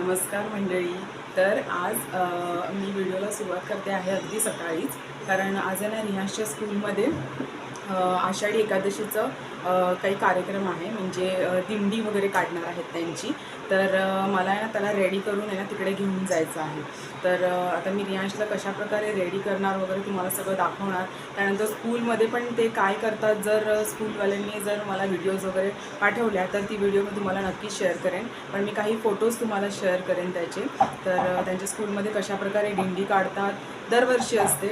नमस्कार मंडळी. तर आज मी व्हिडिओला सुरुवात करते आहे अगदी सकाळीच. कारण आज आहे ना रिहासच्या स्कूलमध्ये. आषाढी एकादशीचं काही कार्यक्रम आहे. म्हणजे दिंडी वगैरे काढणार आहेत त्यांची. तर मला आहे ना त्याला रेडी करून आहे ना तिकडे घेऊन जायचं आहे. तर आता मी रियांशला कशाप्रकारे रेडी करणार वगैरे तुम्हाला सगळं दाखवणार. त्यानंतर स्कूलमध्ये पण ते काय करतात जर स्कूलवाल्यांनी जर मला व्हिडिओज वगैरे पाठवल्या तर ती व्हिडिओ मी तुम्हाला नक्की शेअर करेन. पण मी काही फोटोज तुम्हाला शेअर करेन त्याचे. तर त्यांच्या स्कूलमध्ये कशाप्रकारे दिंडी काढतात दरवर्षी असते.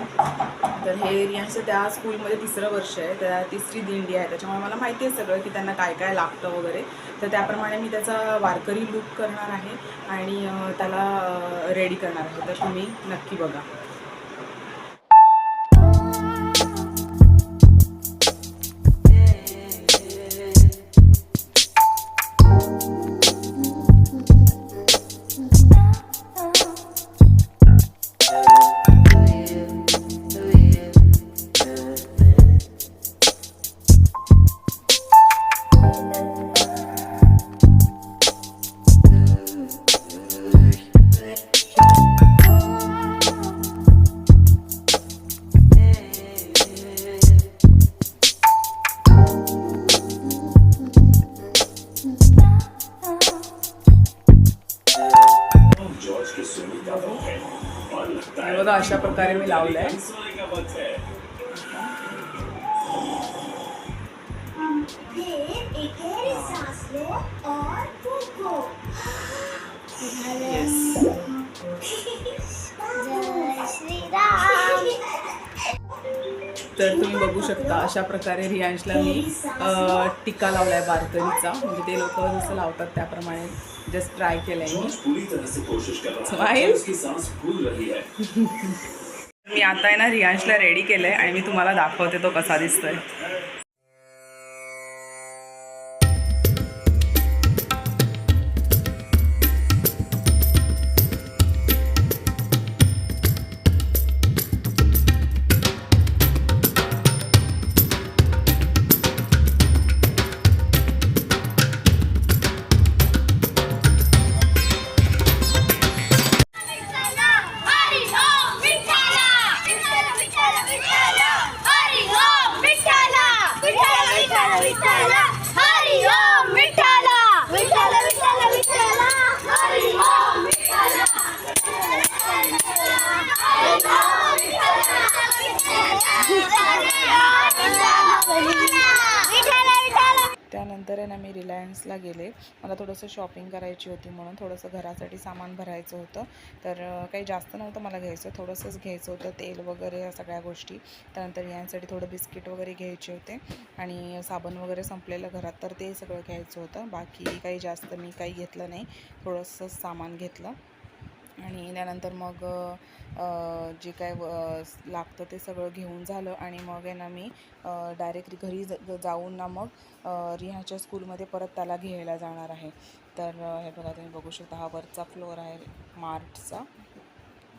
तर हे रियांचं त्या स्कूलमध्ये तिसरं वर्ष आहे. त्या तिसरी दिंडी आहे. त्याच्यामुळे मला माहिती आहे सगळं की त्यांना काय काय लागतं वगैरे. तर त्याप्रमाणे मी त्याचा वारकरी लुक करणार आहे आणि त्याला रेडी करणार आहे. तर तुम्ही नक्की बघा. बघा अशा प्रकारे मी लावलं आहे तर तुम्ही बघू शकता अशा प्रकारे रियांशला मी टिका लावला लावलाय बारकरीचा म्हणजे ते लोक जसं लावतात त्याप्रमाणे. जस्ट ट्राय केलंय मी जॉर्ज पूरी तरह से कोशिश कर रहा है। Smile. उसकी सांस फूल रही है। मी आता आहे ना रियांशला रेडी केलंय आणि मी तुम्हाला दाखवते तो कसा दिसतोय. ऑफिसला गेले. मला थोडंसं शॉपिंग करायची होती म्हणून थोडंसं घरासाठी सामान भरायचं होतं. तर काही जास्त नव्हतं मला घ्यायचं. थोडंसंच घ्यायचं होतं तेल वगैरे या सगळ्या गोष्टी. त्यानंतर यांसाठी थोडं बिस्किट वगैरे घ्यायचे होते. आणि साबण वगैरे संपलेलं घरात तर ते सगळं घ्यायचं होतं. बाकी काही जास्त मी काही घेतलं नाही. थोडंसं सामान घेतलं. आणि त्यानंतर मग जे काय लागतं ते सगळं घेऊन झालं आणि मग आहे ना मी डायरेक्ट घरी ज- जाऊन ना मग रिहाच्या स्कूलमध्ये परत त्याला घ्यायला जाणार आहे. तर हे बघा तुम्ही बघू शकता हा वरचा फ्लोअर आहे मार्टचा.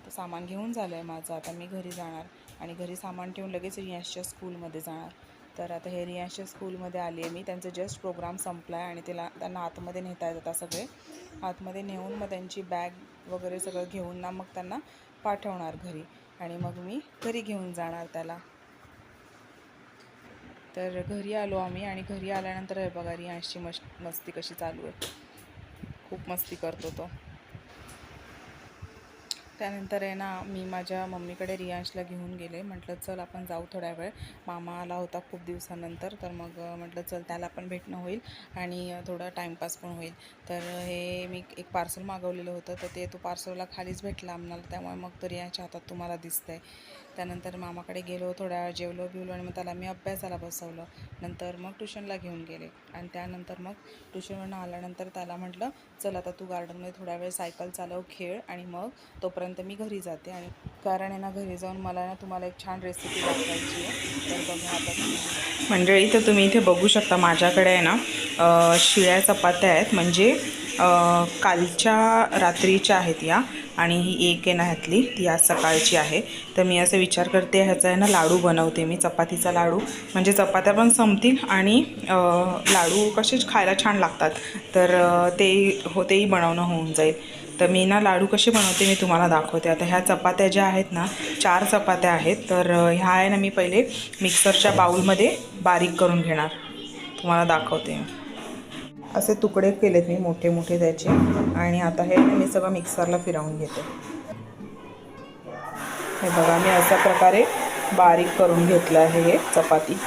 तर सामान घेऊन झालं आहे माझं. आता मी घरी जाणार आणि घरी सामान ठेवून लगेच रियांशच्या स्कूलमध्ये जाणार. तर आता हे रियांशच्या स्कूलमध्ये आली आहे मी. त्यांचं जस्ट प्रोग्राम संपला आहे आणि तिला त्यांना आतमध्ये नेता येतात सगळे. आतमध्ये नेऊन मग त्यांची बॅग वगैरे सगळं घेऊन ना मग त्यांना पाठवणार घरी. आणि मग मी घरी घेऊन जाणार त्याला. तर घरी आलो आम्ही आणि घरी आल्यानंतर हे बघा रियांशची मश मस्ती कशी चालू आहे. खूप मस्ती करतो तो. त्यानंतर आहे ना मी माझ्या मम्मीकडे रियांशला घेऊन गेले. म्हटलं चल आपण जाऊ थोड्या वेळ. मामा आला होता खूप दिवसानंतर तर मग म्हटलं चल त्याला पण भेटणं होईल आणि थोडं टाईमपास पण होईल. तर हे मी एक पार्सल मागवलेलं होतं तर ते तो पार्सलला खालीच भेटला आम्हाला. त्यामुळे मग तो रियांशच्या हातात तुम्हाला दिसतंय. त्यानंतर मामाकडे गेलो थोड्या वेळ जेवलो बिवलो आणि मग त्याला मी अभ्यासाला बसवलं. नंतर मग ट्युशनला घेऊन गेले. आणि त्यानंतर मग ट्युशनवरून आल्यानंतर त्याला म्हटलं चल आता तू गार्डनमध्ये थोड्या वेळ सायकल चालव खेळ आणि मग तोपर्यंत मी घरी जाते. आणि कारण आहे ना घरी जाऊन मला ना तुम्हाला एक छान रेसिपी दाखवायची आहे. तर बघा आता तुम्ही. मंडळी तर तुम्ही इथे बघू शकता माझ्याकडे आहे ना शिळ्या चपात्या आहेत. म्हणजे कालच्या रात्रीच्या आहेत या. आणि ही एक आहे ना ह्यातली ती आज सकाळची आहे. तर मी असं विचार करते ह्याचा आहे ना लाडू बनवते मी चपातीचा लाडू. म्हणजे चपात्या पण संपतील आणि लाडू कसेच खायला छान लागतात. तर ते हो तेही बनवणं होऊन जाईल. तर मी ना लाडू कसे बनवते मी तुम्हाला दाखवते. आता ह्या चपात्या ज्या आहेत ना चार चपात्या आहेत. तर ह्या आहे ना मी पहिले मिक्सरच्या बाऊलमध्ये बारीक करून घेणार. तुम्हाला दाखवते. असे तुकडे केलेत मी मोठे मोठे त्याचे. आणि आता हे मी सगळं मिक्सरला फिरवून घेते. हे बघा मी अशा प्रकारे बारीक करून घेतलं आहे हे चपाती.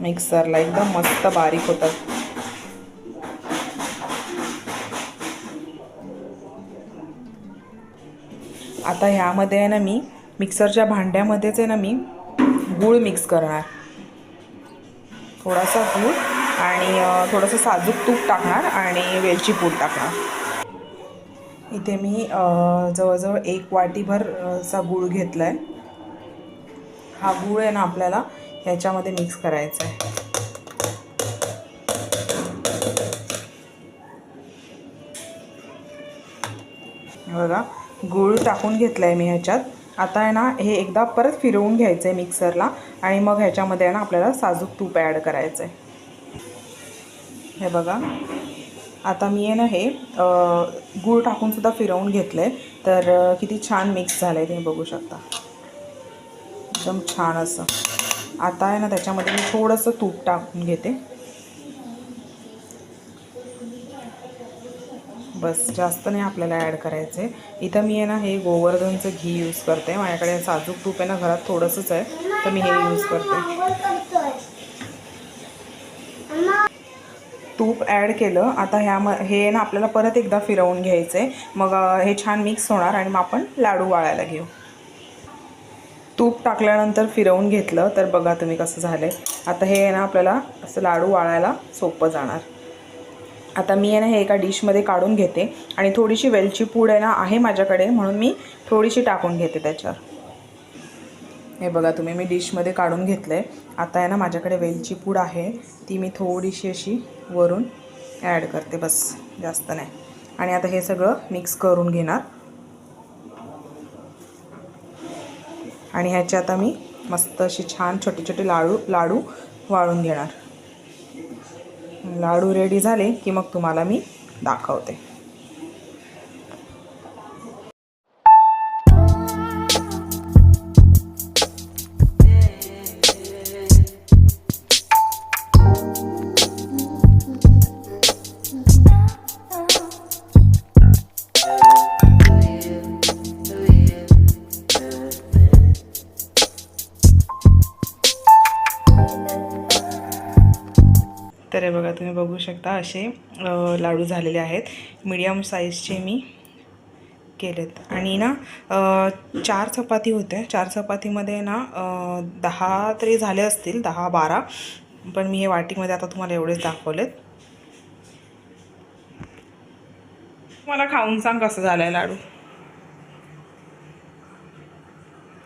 मिक्सरला एकदम मस्त बारीक होतात. आता ह्यामध्ये आहे ना मी मिक्सरच्या भांड्यामध्येच आहे ना मी गूळ मिक्स करणार. थोडासा गूळ आणि थोडंसं साजूक तूप टाकणार आणि वेलची पूड टाकणार. इथे मी जवळजवळ एक वाटीभर चा गूळ घेतला आहे हा गूळ आहे ना आपल्याला ह्याच्यामध्ये मिक्स करायचा आहे. बघा गूळ टाकून घेतला आहे मी ह्याच्यात. आता आहे ना हे एकदा परत फिरवून घ्यायचं आहे मिक्सरला आणि मग ह्याच्यामध्ये आहे ना आपल्याला साजूक तूप ॲड करायचं आहे हे बघा. आता मी आहे ना हे गूळ टाकूनसुद्धा फिरवून घेतलं आहे तर किती छान मिक्स झालं आहे तुम्ही बघू शकता. एकदम छान असं. आता आहे ना त्याच्यामध्ये मी थोडंसं तूप टाकून घेते. बस जास्त नाही आपल्याला ॲड करायचे इथं मी आहे ना हे गोवर्धनचं घी यूज करते. माझ्याकडे साजूक तूप आहे ना घरात थोडंसंच आहे. तर मी हे यूज करते. तूप ॲड केलं. आता ह्या म हे ना आपल्याला परत एकदा फिरवून घ्यायचं आहे मग हे छान मिक्स होणार आणि मग आपण लाडू वाळायला घेऊ. तूप टाकल्यानंतर फिरवून घेतलं तर बघा तुम्ही कसं झालं आहे आता हे आहे ना आपल्याला असं लाडू वाळायला सोपं जाणार. आता मी आहे ना हे एका डिशमध्ये काढून घेते आणि थोडीशी वेलची पूड आहे ना आहे माझ्याकडे म्हणून मी थोडीशी टाकून घेते त्याच्यावर. हे बघा तुम्ही मी डिशमध्ये काढून घेतलं आहे आता आहे ना माझ्याकडे वेलची पूड आहे ती मी थोडीशी अशी वरून ॲड करते बस जास्त नाही. आणि आता हे सगळं मिक्स करून घेणार. आणि ह्याचे आता मी मस्त अशी छान छोटे छोटे लाडू लाडू वाळून घेणार. लाडू रेडी झाले की मग तुम्हाला मी दाखवते. तर हे बघा तुम्ही बघू शकता असे लाडू झालेले आहेत. मीडियम साईजचे मी केलेत. आणि ना चार चपाती होत्या. चार चपातीमध्ये ना दहा तरी झाले असतील दहा बारा. पण मी हे वाटीमध्ये आता तुम्हाला एवढेच दाखवलेत. मला खाऊन सांग कसं झालं आहे लाडू.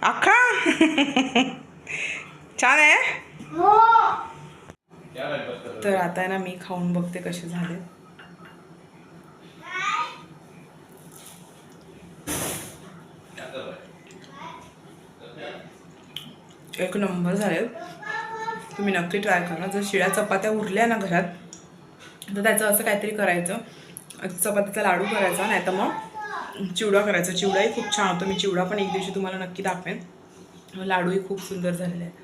अख्खा छान आहे हो तर आता आहे ना मी खाऊन बघते कसे झाले. एक नंबर झाले. तुम्ही नक्की ट्राय करा जर शिळ्या चपात्या उरल्या ना घरात तर त्याचं असं काहीतरी करायचं. चपातीचा लाडू करायचा नाही तर मग चिवडा करायचा. चिवडाही खूप छान होतो. मी चिवडा पण एक दिवशी तुम्हाला नक्की दाखवेन. लाडूही खूप सुंदर झालेले आहे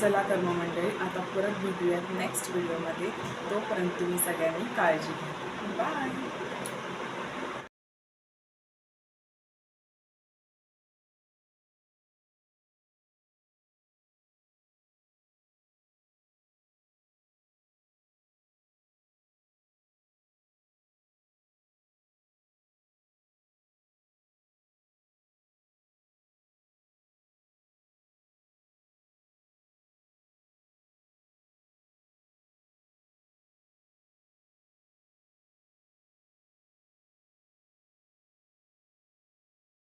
चला तर मग मंडळी आता परत भेटूयात नेक्स्ट व्हिडिओमध्ये तोपर्यंत तुम्ही सगळ्यांनी काळजी घ्या. बाय